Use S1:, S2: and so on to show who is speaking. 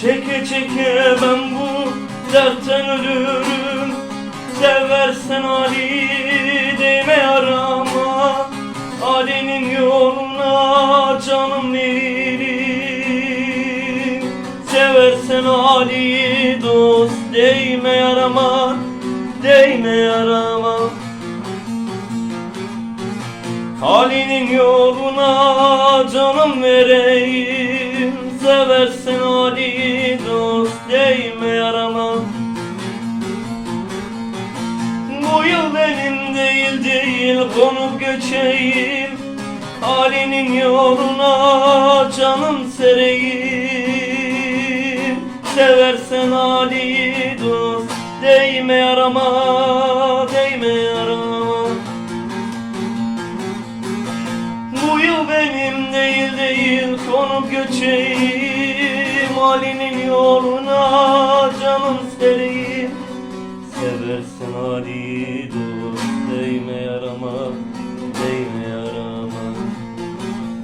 S1: Çeke çeke ben bu dertten ölürüm. Seversen Ali değme yarama. Ali'nin yoluna canım veririm Seversen Ali dost değme yarama Değme yarama. Ali'nin yoluna canım vereyim. Seversen Dost değme yarama. Bu yıl benim değil değil konup göçeyim Ali'nin yoluna canım sereyim. Seversen Ali dost değme yarama değme yarama. Bu yıl benim değil değil konup göçeyim Ali'nin yoluna canım sereyim. Seversen Ali